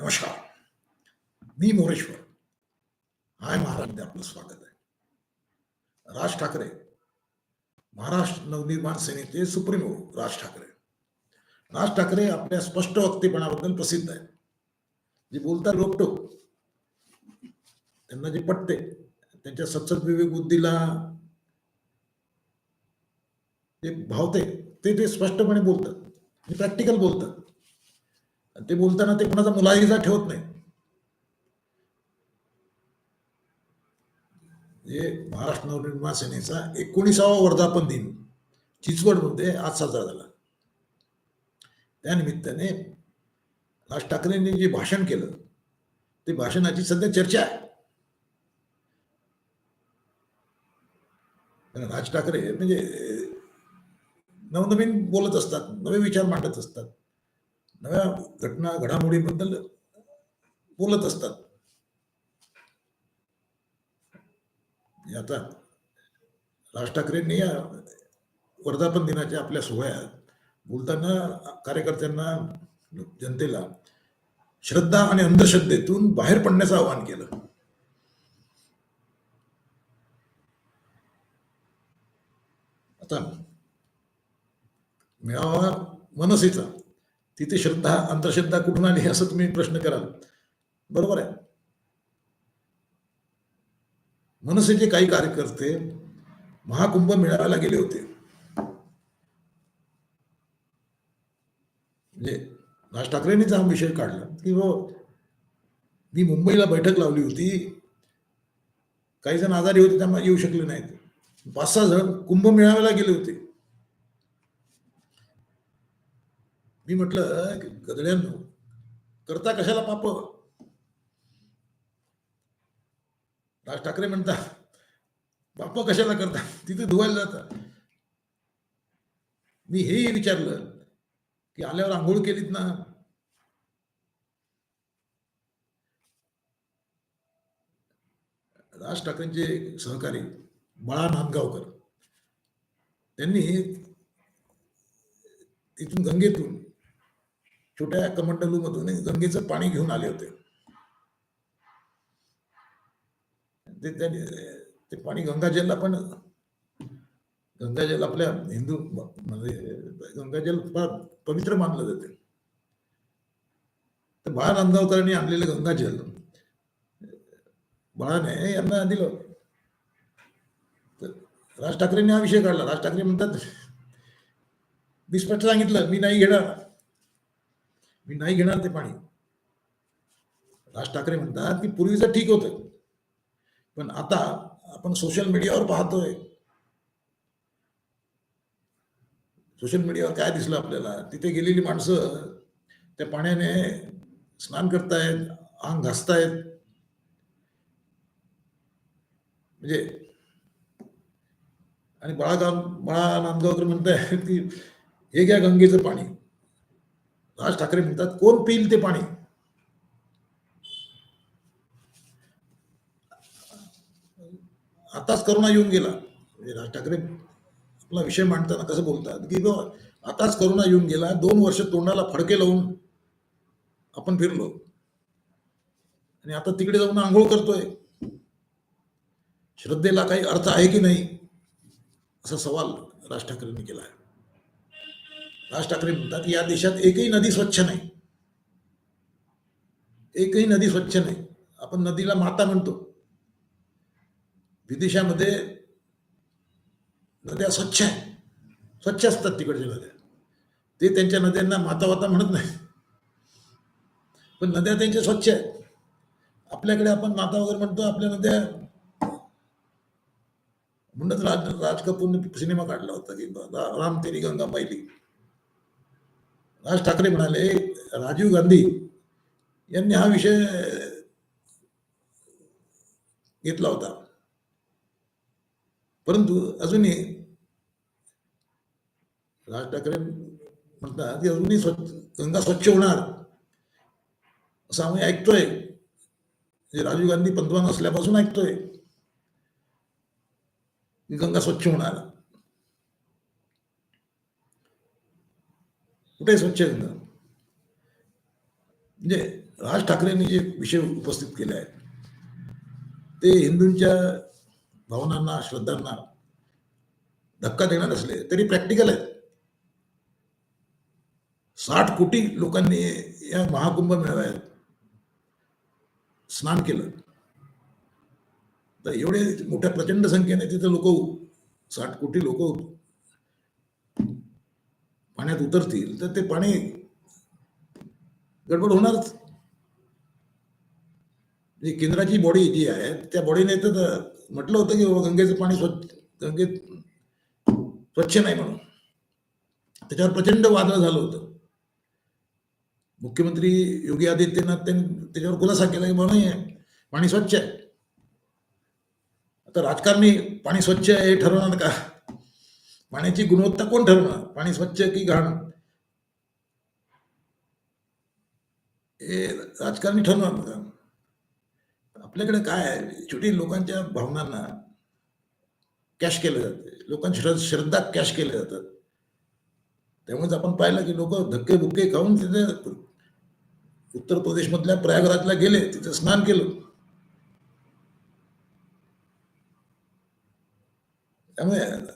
नमस्कार. मी मोरेश्वर. हाय महाराष्ट्र आपलं स्वागत आहे. राज ठाकरे. महाराष्ट्र नवनिर्माण सेनेचे सुप्रीमो राज ठाकरे. राज ठाकरे आपल्या स्पष्ट वक्तेपणाबद्दल प्रसिद्ध आहेत. जे बोलतात रोपटोक त्यांना जे पटते त्यांच्या सत्सद विवेक बुद्धीला जे भावते ते ते स्पष्टपणे बोलतात. प्रॅक्टिकल बोलतात. ते बोलताना ते कोणाचा मुलाहिजा ठेवत नाही. म्हणजे महाराष्ट्र नवनिर्माण सेनेचा एकोणीसावा वर्धापन दिन चिचवडमध्ये आज साजरा झाला. त्या निमित्ताने राज ठाकरेंनी जे भाषण केलं ते भाषणाची सध्या चर्चा आहे. राज ठाकरे म्हणजे नवनवीन बोलत असतात नवे विचार मांडत असतात. नव्या घटना घडामोडीबद्दल बोलत असतात. आता राज ठाकरेंनी या वर्धापन दिनाच्या आपल्या सोहळ्यात बोलताना कार्यकर्त्यांना जनतेला श्रद्धा आणि अंधश्रद्धेतून बाहेर पडण्याचं आवाहन केलं. आता मेळावा मनसेचा. तिथे श्रद्धा अंधश्रद्धा कुठून आली असं तुम्ही प्रश्न कराल. बरोबर आहे? मनसेचे काही कार्यकर्ते महाकुंभ मेळाव्याला गेले होते. म्हणजे राज ठाकरेंनीच हा विषय काढला की हो मी मुंबईला बैठक लावली होती. काही जण आजारी होते त्यामुळे येऊ शकले नाहीत. पाच सहा जण कुंभमेळाव्याला गेले होते. मी म्हटलं गदड्यांनो करता कशाला पाप? राज ठाकरे म्हणतात बाप कशाला करता? तिथे धुवायला जातात. मी हेही विचारलं की आल्यावर आंघोळ केलीत ना? राज ठाकरेंचे सहकारी बाळा नांदगावकर. त्यांनी तिथून गंगेतून छोट्या कमंडलूमधून गंगेचं पाणी घेऊन आले होते. ते त्यांनी ते पाणी गंगाजलला पण गंगाजल आपल्या हिंदू म्हणजे गंगाजल फार पवित्र मानलं जाते. तर बाळा नांदगावकरांनी आणलेलं गंगाजल बाळाने यांना दिलं. तर राज ठाकरेंनी हा विषय काढला. राज ठाकरे म्हणतात मी स्पष्ट सांगितलं मी नाही घेणार. मी नाही घेणार ते पाणी. राज ठाकरे म्हणतात की पूर्वीचं ठीक होतं. पण आता आपण सोशल मीडियावर पाहतोय. सोशल मीडियावर काय दिसलं आपल्याला? तिथे गेलेली माणसं त्या पाण्याने स्नान करतायत अंग घासतायत. म्हणजे आणि बाळा बाळा नांदगावकर म्हणताय की हे घ्या गंगेचं पाणी. राज ठाकरे म्हणतात कोण पिईल ते पाणी? आताच करोना येऊन गेला. म्हणजे राज ठाकरे आपला विषय मांडताना कसं बोलतात की आताच करोना येऊन गेला दोन वर्ष तोंडाला फडके लावून आपण फिरलो. आणि आता तिकडे जाऊन आंघोळ करतोय. श्रद्धेला काही अर्थ आहे की नाही? असा सवाल राज ठाकरेंनी केला आहे. राज ठाकरे म्हणतात या देशात एकही नदी स्वच्छ नाही. एकही नदी स्वच्छ नाही. आपण नदीला माता म्हणतो. विदेशामध्ये नद्या स्वच्छ आहे स्वच्छ असतात तिकडच्या नद्या. ते त्यांच्या नद्यांना माता वाता म्हणत नाही पण नद्या त्यांच्या स्वच्छ आहेत. आपल्याकडे आपण माता वगैरे म्हणतो आपल्या नद्या म्हणत राज राज कपूरने सिनेमा काढला होता की राम तेरी गंगा पाहिली राज ठाकरे म्हणाले राजीव गांधी यांनी हा विषय घेतला होता. परंतु अजूनही राज ठाकरे म्हणतात की अजूनही स्वच्छ गंगा स्वच्छ होणार असं आम्ही ऐकतोय. राजीव गांधी पंतप्रधान असल्यापासून ऐकतोय गंगा स्वच्छ होणार. कुठे म्हणजे राज ठाकरेंनी जे विषय उपस्थित केले आहेत ते हिंदूंच्या भावनांना श्रद्धांना धक्का देणार असले तरी प्रॅक्टिकल आहेत. साठ कोटी लोकांनी या महाकुंभ मेळाव्यात स्नान केलं. तर एवढे मोठ्या प्रचंड संख्येने तिथे लोक साठ कोटी लोक पाण्यात उतरतील तर ते पाणी गडबड होणारच. म्हणजे केंद्राची बॉडी जी आहे त्या बॉडीने तर म्हटलं होतं की बाबा गंगेचं पाणी स्वच्छ गंगेत स्वच्छ नाही म्हणून. त्याच्यावर प्रचंड वादळ झालं होतं. मुख्यमंत्री योगी आदित्यनाथ त्यांनी त्याच्यावर खुलासा केला की म्हणून पाणी स्वच्छ आहे. आता राजकारणी पाणी स्वच्छ आहे हे ठरवणार का? पाण्याची गुणवत्ता कोण ठरवणार? पाणी स्वच्छ की घाण? हे राजकारणी ठरवणार आपल्याकडे काय आहे? छोटी लोकांच्या भावनांना कॅश केलं जाते. लोकांची श्रद्धा कॅश केल्या जातात त्यामुळेच आपण पाहिलं की लोक धक्के बुक्के खाऊन तिथे उत्तर प्रदेशमधल्या प्रयागराजला गेले तिथे स्नान केलं. त्यामुळे आता-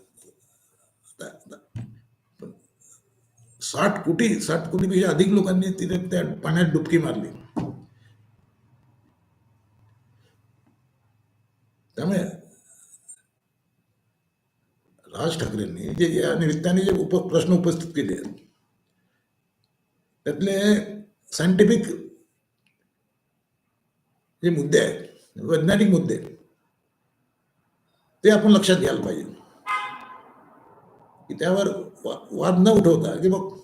आता- पण साठ कोटी साठ कोटीपेक्षा अधिक लोकांनी तिथे त्या पाण्यात डुबकी मारली. त्यामुळे राज ठाकरेंनी जे या निमित्ताने जे उप प्रश्न उपस्थित केले आहेत त्यातले सायंटिफिक जे मुद्दे आहेत वैज्ञानिक मुद्दे ते आपण लक्षात घ्यायला पाहिजे. की त्यावर वा- वाद न उठवता की बघ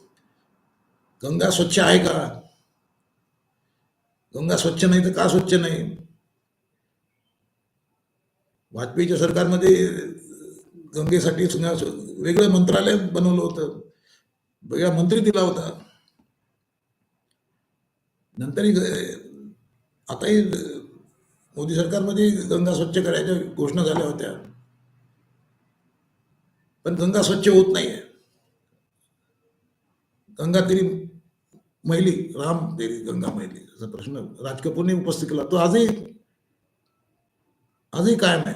गंगा स्वच्छ आहे का? गंगा स्वच्छ नाही तर का स्वच्छ नाही? वाजपेयीच्या सरकारमध्ये गंगेसाठी सुद्धा वेगळं मंत्रालय बनवलं होतं. वेगळा मंत्री दिला होता. नंतरही आताही मोदी सरकारमध्ये गंगा स्वच्छ करायच्या घोषणा झाल्या होत्या. पण गंगा स्वच्छ होत नाहीये. गंगा तरी मैली राम तेरी गंगा मैली असा प्रश्न राज कपूरने उपस्थित केला. तो आजही आजही कायम आहे.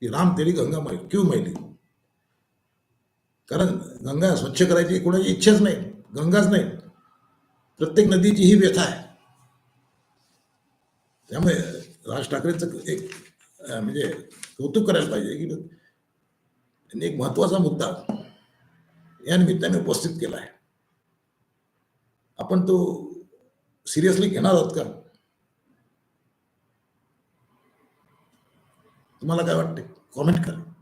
की राम तेरी गंगा मैली क्यू मैली? कारण गंगा स्वच्छ करायची कोणाची इच्छाच नाही गंगाच नाही. प्रत्येक नदीची ही व्यथा आहे. त्यामुळे राज ठाकरेंचं एक म्हणजे कौतुक करायला पाहिजे की त्यांनी एक महत्त्वाचा मुद्दा या निमित्ताने उपस्थित केला आहे. आपण तो सिरियसली घेणार आहोत का? तुम्हाला काय वाटते कॉमेंट करा.